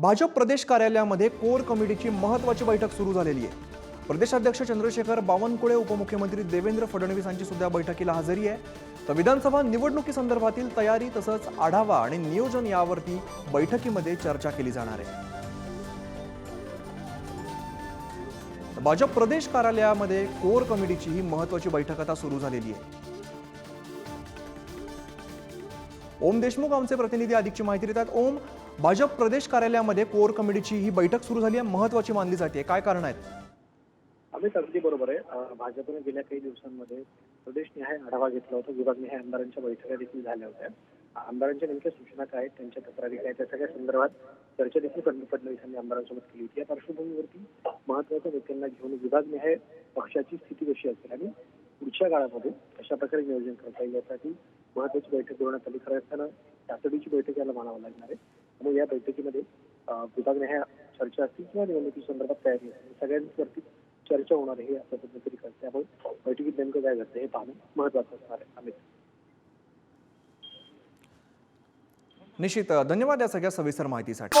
भाजप प्रदेश कार्यालयामध्ये कोर कमिटीची महत्वाची बैठक सुरू झालेली आहे. प्रदेशाध्यक्ष चंद्रशेखर बावनकुळे उपमुख्यमंत्री देवेंद्र फडणवीस यांची सुद्धा बैठकीला हजेरी आहे. तर विधानसभा निवडणुकीसंदर्भातील तयारी तसंच आढावा आणि नियोजन यावरती बैठकीमध्ये चर्चा केली जाणार आहे. भाजप प्रदेश कार्यालयामध्ये कोर कमिटीची ही महत्वाची बैठक आता सुरू झालेली आहे. ओम देशमुख आमचे प्रतिनिधी अधिकची माहिती देतात. ओम भाजप प्रदेश कार्यालयामध्ये कोर कमिटीची ही बैठक सुरू झाली आहे. महत्वाची मानली जाते. काय कारण आहेत? अमित अगदी बरोबर आहे. भाजपने गेल्या काही दिवसांमध्ये प्रदेशनिहाय आढावा घेतला होता. विभागनिहाय आमदारांच्या बैठका देखील झाल्या होत्या. आमदारांच्या नेमक्या सूचना काय आहेत? त्यांच्या तक्रारी काय त्या सगळ्या संदर्भात चर्चा देखील फडणवीस फडणवीस यांनी आमदारांसोबत केली होती. या पार्श्वभूमीवरती महत्त्वाच्या नेत्यांना घेऊन विभागनिहाय पक्षाची स्थिती कशी असेल आणि पुढच्या काळामध्ये कशा प्रकारे नियोजन करता येईल. यासाठी महत्वाची बैठक घेण्यात आली. खरं असताना तातडीची बैठक याला म्हणावं लागणार आहे. त्यामुळे या बैठकीमध्ये विभागने ह्या चर्चा असतील किंवा निवडणुकी संदर्भात तयारी असतील सगळ्यांवरती चर्चा होणार आहे हे असं पद्धतीने करते त्यामुळे बैठकीत नेमकं काय घडतं हे पाहणं महत्वाचं असणार आहे. अमित. निश्चित. धन्यवाद या सगळ्या सविस्तर माहितीसाठी.